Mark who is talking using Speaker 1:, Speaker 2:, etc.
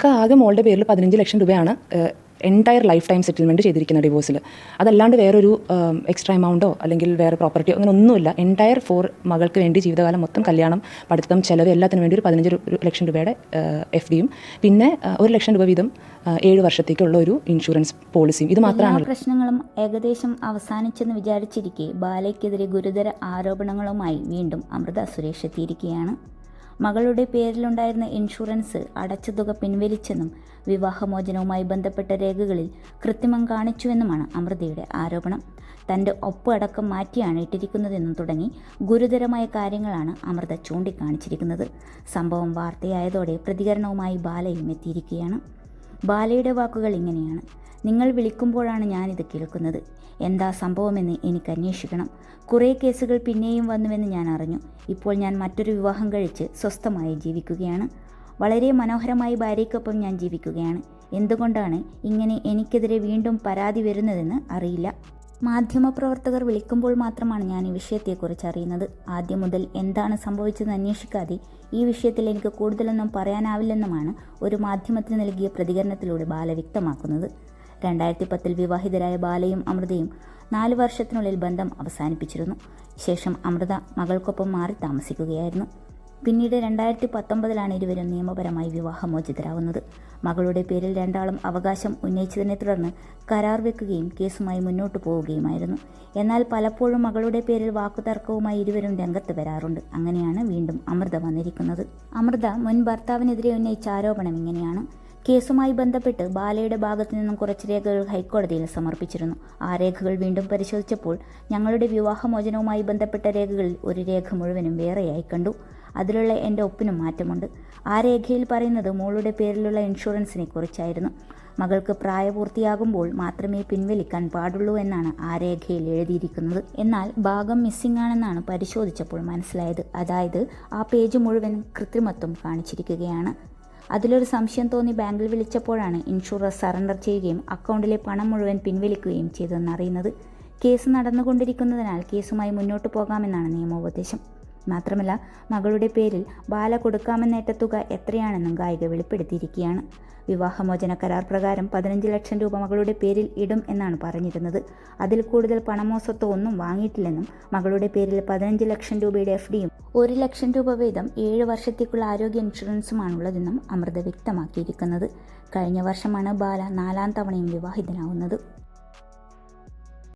Speaker 1: ഒക്കെ ആകെ മോളുടെ പേരിൽ പതിനഞ്ച് ലക്ഷം രൂപയാണ് എന്റയർ ലൈഫ് ടൈം സെറ്റിൽമെന്റ് ചെയ്തിരിക്കുന്ന ഡിവോഴ്സിൽ അതല്ലാണ്ട് വേറൊരു എക്സ്ട്രാ എമൗണ്ടോ അല്ലെങ്കിൽ വേറെ പ്രോപ്പർട്ടിയോ അങ്ങനെ ഒന്നുമില്ല. എന്റയർ ഫോർ മകൾക്ക് വേണ്ടി ജീവിതകാലം മൊത്തം കല്യാണം പഠിത്തം ചിലവ് എല്ലാത്തിനും വേണ്ടി ഒരു പതിനഞ്ച് ലക്ഷം രൂപയുടെ എഫ് ഡിയും പിന്നെ ഒരു ലക്ഷം രൂപ വീതം ഏഴ് വർഷത്തേക്കുള്ള ഒരു ഇൻഷുറൻസ് പോളിസിയും ഇത് മാത്രമാണ്.
Speaker 2: പ്രശ്നങ്ങളും ഏകദേശം അവസാനിച്ചെന്ന് വിചാരിച്ചിരിക്കെ ബാലയ്ക്കെതിരെ ഗുരുതര ആരോപണങ്ങളുമായി വീണ്ടും അമൃത സുരേഷ് എത്തിയിരിക്കുകയാണ് മകളുടെ പേരിലുണ്ടായിരുന്ന ഇൻഷുറൻസ് അടച്ച തുക പിൻവലിച്ചെന്നും വിവാഹമോചനവുമായി ബന്ധപ്പെട്ട രേഖകളിൽ കൃത്രിമം കാണിച്ചുവെന്നുമാണ് അമൃതയുടെ ആരോപണം. തന്റെ ഒപ്പ് അടക്കം മാറ്റിയാണ് ഇട്ടിരിക്കുന്നതെന്നും തുടങ്ങി ഗുരുതരമായ കാര്യങ്ങളാണ് അമൃത ചൂണ്ടിക്കാണിച്ചിരിക്കുന്നത്. സംഭവം വാർത്തയായതോടെ പ്രതികരണവുമായി ബാലയും എത്തിയിരിക്കുകയാണ്. ബാലയുടെ വാക്കുകൾ ഇങ്ങനെയാണ്. നിങ്ങൾ വിളിക്കുമ്പോഴാണ് ഞാനിത് കേൾക്കുന്നത്. എന്താ സംഭവമെന്ന് എനിക്ക് അന്വേഷിക്കണം. കുറേ കേസുകൾ പിന്നെയും വന്നുവെന്ന് ഞാൻ അറിഞ്ഞു. ഇപ്പോൾ ഞാൻ മറ്റൊരു വിവാഹം കഴിച്ച് സ്വസ്ഥമായി ജീവിക്കുകയാണ്. വളരെ മനോഹരമായി ഭാര്യയ്ക്കൊപ്പം ഞാൻ ജീവിക്കുകയാണ്. എന്തുകൊണ്ടാണ് ഇങ്ങനെ എനിക്കെതിരെ വീണ്ടും പരാതി വരുന്നതെന്ന് അറിയില്ല. മാധ്യമപ്രവർത്തകർ വിളിക്കുമ്പോൾ മാത്രമാണ് ഞാൻ ഈ വിഷയത്തെക്കുറിച്ച് അറിയുന്നത്. ആദ്യം മുതൽ എന്താണ് സംഭവിച്ചതെന്ന് അന്വേഷിക്കാതെ ഈ വിഷയത്തിൽ എനിക്ക് കൂടുതലൊന്നും പറയാനാവില്ലെന്നുമാണ് ഒരു മാധ്യമത്തിന് നൽകിയ പ്രതികരണത്തിലൂടെ ബാല വ്യക്തമാക്കുന്നത്. രണ്ടായിരത്തി പത്തിൽ വിവാഹിതരായ ബാലയും അമൃതയും നാല് വർഷത്തിനുള്ളിൽ ബന്ധം അവസാനിപ്പിച്ചിരുന്നു. ശേഷം അമൃത മകൾക്കൊപ്പം മാറി താമസിക്കുകയായിരുന്നു. പിന്നീട് രണ്ടായിരത്തി പത്തൊമ്പതിലാണ് ഇരുവരും നിയമപരമായി വിവാഹമോചിതരാകുന്നത് മകളുടെ പേരിൽ രണ്ടാളും അവകാശം ഉന്നയിച്ചതിനെ തുടർന്ന് കരാർ വെക്കുകയും കേസുമായി മുന്നോട്ടു പോവുകയുമായിരുന്നു. എന്നാൽ പലപ്പോഴും മകളുടെ പേരിൽ വാക്കുതർക്കവുമായി ഇരുവരും രംഗത്ത് വരാറുണ്ട്. അങ്ങനെയാണ് വീണ്ടും അമൃത വന്നിരിക്കുന്നത്. അമൃത മുൻ ഭർത്താവിനെതിരെ ഉന്നയിച്ച ആരോപണം ഇങ്ങനെയാണ്. കേസുമായി ബന്ധപ്പെട്ട് ബാലയുടെ ഭാഗത്തു നിന്നും കുറച്ച് രേഖകൾ ഹൈക്കോടതിയിൽ സമർപ്പിച്ചിരുന്നു. ആ രേഖകൾ വീണ്ടും പരിശോധിച്ചപ്പോൾ ഞങ്ങളുടെ വിവാഹമോചനവുമായി ബന്ധപ്പെട്ട രേഖകളിൽ ഒരു രേഖ മുഴുവനും വേറെയായി കണ്ടു. അതിലുള്ള എന്റെ ഒപ്പിനും മാറ്റമുണ്ട്. ആ രേഖയിൽ പറയുന്നത് മോളുടെ പേരിലുള്ള ഇൻഷുറൻസിനെ കുറിച്ചായിരുന്നു. മകൾക്ക് പ്രായപൂർത്തിയാകുമ്പോൾ മാത്രമേ പിൻവലിക്കാൻ പാടുള്ളൂ എന്നാണ് ആ രേഖയിൽ എഴുതിയിരിക്കുന്നത്. എന്നാൽ ഭാഗം മിസ്സിംഗ് ആണെന്നാണ് പരിശോധിച്ചപ്പോൾ മനസ്സിലായത്. അതായത് ആ പേജ് മുഴുവൻ കൃത്രിമത്വം കാണിച്ചിരിക്കുകയാണ്. അതിലൊരു സംശയം തോന്നി ബാങ്കിൽ വിളിച്ചപ്പോഴാണ് ഇൻഷുറർ സറണ്ടർ ചെയ്യുകയും അക്കൗണ്ടിലെ പണം മുഴുവൻ പിൻവലിക്കുകയും ചെയ്തതെന്നറിയുന്നത്. കേസ് നടന്നുകൊണ്ടിരിക്കുന്നതിനാൽ കേസുമായി മുന്നോട്ട് പോകാമെന്നാണ് നിയമോപദേശം. മാത്രമല്ല മകളുടെ പേരിൽ ബാല കൊടുക്കാമെന്നേറ്റ തുക എത്രയാണെന്നും ഗായിക വെളിപ്പെടുത്തിയിരിക്കുകയാണ്. വിവാഹമോചന കരാർ പ്രകാരം പതിനഞ്ച് ലക്ഷം രൂപ മകളുടെ പേരിൽ ഇടും എന്നാണ് പറഞ്ഞിരുന്നത്. അതിൽ കൂടുതൽ പണമോ സ്വത്തോ ഒന്നും വാങ്ങിയിട്ടില്ലെന്നും മകളുടെ പേരിൽ പതിനഞ്ച് ലക്ഷം രൂപയുടെ എഫ് ഡിയും ഒരു ലക്ഷം രൂപ വീതം ഏഴ് വർഷത്തേക്കുള്ള ആരോഗ്യ ഇൻഷുറൻസുമാണുള്ളതെന്നും അമൃത വ്യക്തമാക്കിയിരിക്കുന്നത്. കഴിഞ്ഞ വർഷമാണ് ബാല നാലാം തവണയും വിവാഹിതനാവുന്നത്.